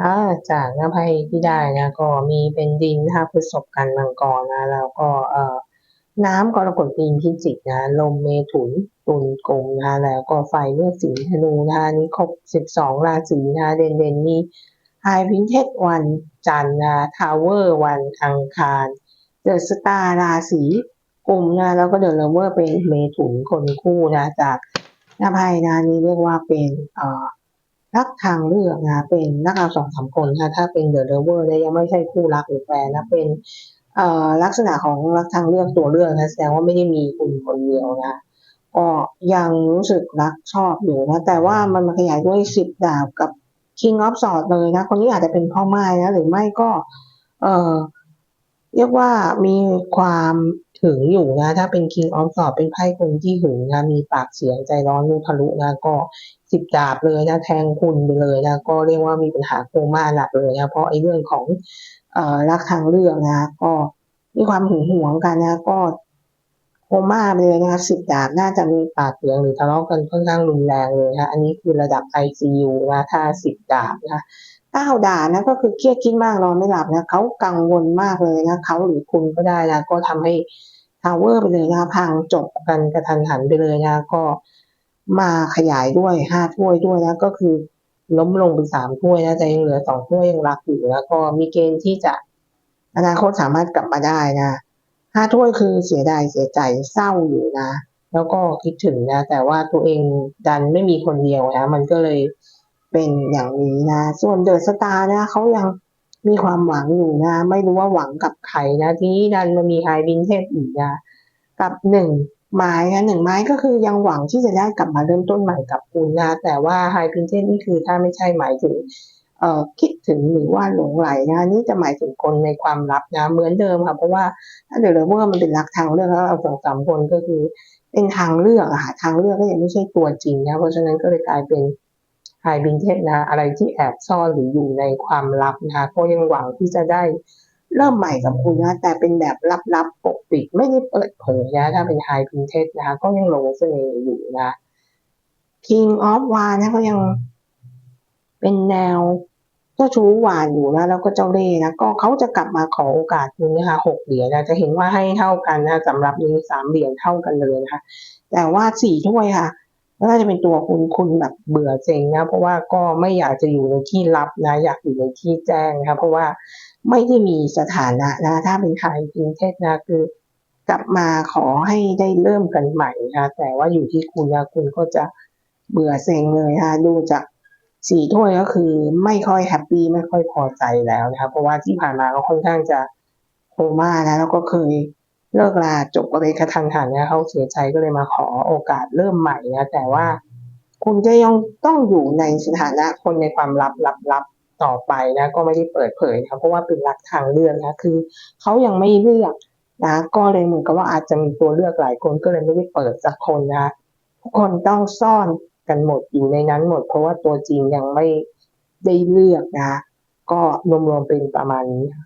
อาจากอภัยที่ได้นะก็มีเป็นดินนะคะพฤษภกันมังกรนะแล้วก็เอ่อน้ำกรกฎปีนพิจิกนะลมเมถุนตุลกงนะแล้วก็ไฟเลือดสิงห์ธนูนะนี่ครบสิบสองราศีนะเด่นเด่นมีไฮพินเทสวันจันทร์นะทาวเวอร์วันอังคารเดอะสตาร์ราศีกุมนะแล้วก็เดอะเลเวอร์เป็นเมถุนคนคู่นะจากอภัยนะนี่เรียกว่าเป็นเอ่อ รักทางเลือกนะเป็นนักเอาสองสามคนนะถ้าเป็นเดอะเลเวอร์เนี่ยยังไม่ใช่คู่รักหรือแฟนนะเป็นเอ่อลักษณะของรักทางเลือกตัวเลือกนะแสดงว่าไม่ได้มีคุณคนเดียวนะก็ยังรู้สึกรักชอบอยู่นะ แต่ว่ามันมาขยายด้วยสิบดาบกับ King of Swords เลยนะ คนนี้อาจจะเป็นพ่อไม้นะ หรือไม่ก็ เอ่อ เรียกว่ามีความถึงอยู่นะ ถ้าเป็น King of s w o r d เป็นไพ่คนที่หึงนะมีปากเสียงใจร้อนลูกทะลุนะก็สิบดาบเลยนะแทงคุณไปเลยนะก็เรียกว่ามีปัญหาโคม่าหนักเลยนะเพราะไอ้เรื่องของเอ่อรักทางเลือกนะ ก็มีความหึงหวงกันนะก็โคม่าไปเลยนะสิบดาบน่าจะมีปากเสียงหรือทะเลาะกันค่อนข้างรุนแรงเลยนะอันนี้คือระดับ ICU นะถ้าสิบดาบนะ ก้าด่านะก็คือเครียดคิดมากนอนไม่หลับนะเขากังวลมากเลยนะเขาหรือคุณก็ได้นะก็ทำให้ทาวเวอร์ไปเลยนะพังจบกันกระทันหันไปเลยนะก็มาขยายด้วยห้าถ้วยด้วยนะก็คือล้มลงไปสามถ้วยนะแต่ยังเหลือสองถ้วยยังรักอยู่แล้วก็มีเกณฑ์ที่จะอนาคตสามารถกลับมาได้นะห้าถ้วยคือเสียดายเสียใจเศร้าอยู่นะ แล้วก็คิดถึงนะ แต่ว่าตัวเองดันไม่มีคนเดียวนะมันก็เลย เป็นอย่างนี้นะ ส่วนเดอะสตาร์นะเขายังมีความหวังอยู่นะ ไม่รู้ว่าหวังกับใครนะ ทีนี้ดันมามีไฮบินเทพอีกนะกับหนึ่งไม้นะหนึ่งไม้ก็คือยังหวังที่จะได้กลับมาเริ่มต้นใหม่กับคุณนะ แต่ว่าไฮพินเทนนี่คือถ้าไม่ใช่หมายถึงเอ่อคิดถึงหรือว่าหลงไหลนะนี่จะหมายถึงคนในความลับนะ เหมือนเดิมค่ะเพราะว่าถ้าเดี๋ยวเราว่ามันเป็นรักทางเลือกแล้วเราสองสามคนก็คือเป็นทางเลือกอะค่ะทางเลือกก็ยังไม่ใช่ตัวจริงนะเพราะฉะนั้นก็เลยกลายเป็น ไฮบินเทนนะอะไรที่แอบซ่อนหรืออยู่ในความลับนะคะก็ยังหวังที่จะได้เริ่มใหม่กับคุณนะแต่เป็นแบบลับๆปกปิดไม่ได้เปิดเผยนะถ้าเป็นไฮพินเทสนะคะก็ยังลงเสน่ห์อยู่นะ King of w a นะก็ยังเป็นแนวเจ้าชู้หวานอยู่นะแล้วก็เจ้าเล่ห์นะก็เขาจะกลับมาขอโอกาสคุณนะคะหกเหรียญนะจะเห็นว่าให้เท่ากันนะสำหรับนี้สามเหรียญเท่ากันเลยนะคะแต่ว่าสี่ถ้วยค่ะ น่าจะเป็นตัวคุณคุณแบบเบื่อเซ็งนะ เพราะว่าก็ไม่อยากจะอยู่ในที่ลับนะ อยากอยู่ในที่แจ้งนะเพราะว่าไม่ได้มีสถานะนะ ถ้าเป็นไทยพินเทศนะคือกลับมาขอให้ได้เริ่มกันใหม่นะแต่ว่าอยู่ที่คุณนะคุณก็จะเบื่อเซ็งเลยนะดูจากสี่ถ้วยก็คือไม่ค่อยแฮปปี้ไม่ค่อยพอใจแล้วนะครับเพราะว่าที่ผ่านมาก็ค่อนข้างจะโคม่านะแล้วก็เคย เลิกลาจบอะไรกระทันหันนะเขาเสียใจก็เลยมาขอโอกาสเริ่มใหม่นะแต่ว่าคุณจะยังต้องอยู่ในสถานะคนในความลับลับลับต่อไปนะ ก็ไม่ได้เปิดเผยนะเพราะว่าเป็นรักทางเลือกนะคือเขายังไม่เลือกนะก็เลยเหมือนกับว่าอาจจะมีตัวเลือกหลายคนก็เลยไม่ได้เปิดสักคนนะทุกคนต้องซ่อนกันหมดอยู่ในนั้นหมด เพราะว่าตัวจริงยังไม่ได้เลือกนะ ก็รวมๆเป็นประมาณนี้ค่ะ